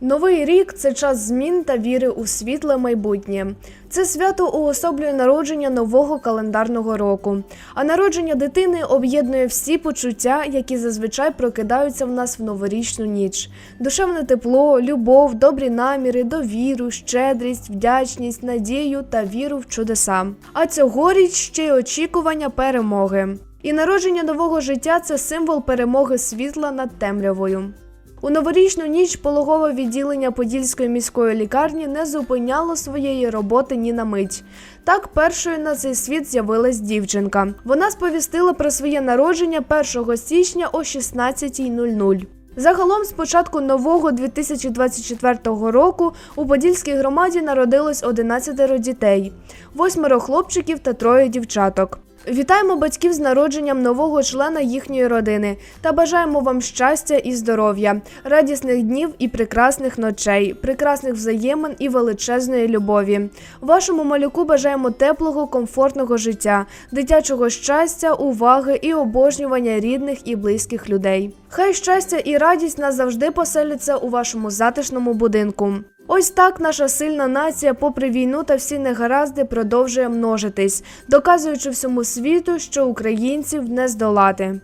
Новий рік це час змін та віри у світле майбутнє. Це свято уособлює народження нового календарного року. А народження дитини об'єднує всі почуття, які зазвичай прокидаються в нас в новорічну ніч: душевне тепло, любов, добрі наміри, довіру, щедрість, вдячність, надію та віру в чудеса. А цьогоріч ще й очікування перемоги. І народження нового життя це символ перемоги світла над темрявою. У новорічну ніч пологове відділення Подільської міської лікарні не зупиняло своєї роботи ні на мить. Так першою на цей світ з'явилась дівчинка. Вона сповістила про своє народження 1 січня о 16.00. Загалом з початку нового 2024 року у Подільській громаді народилось 11 дітей, восьмеро хлопчиків та троє дівчаток. Вітаємо батьків з народженням нового члена їхньої родини та бажаємо вам щастя і здоров'я, радісних днів і прекрасних ночей, прекрасних взаємин і величезної любові. Вашому малюку бажаємо теплого, комфортного життя, дитячого щастя, уваги і обожнювання рідних і близьких людей. Хай щастя і радість назавжди поселяться у вашому затишному будинку. Ось так наша сильна нація, попри війну та всі негаразди, продовжує множитись, доказуючи всьому світу, що українців не здолати.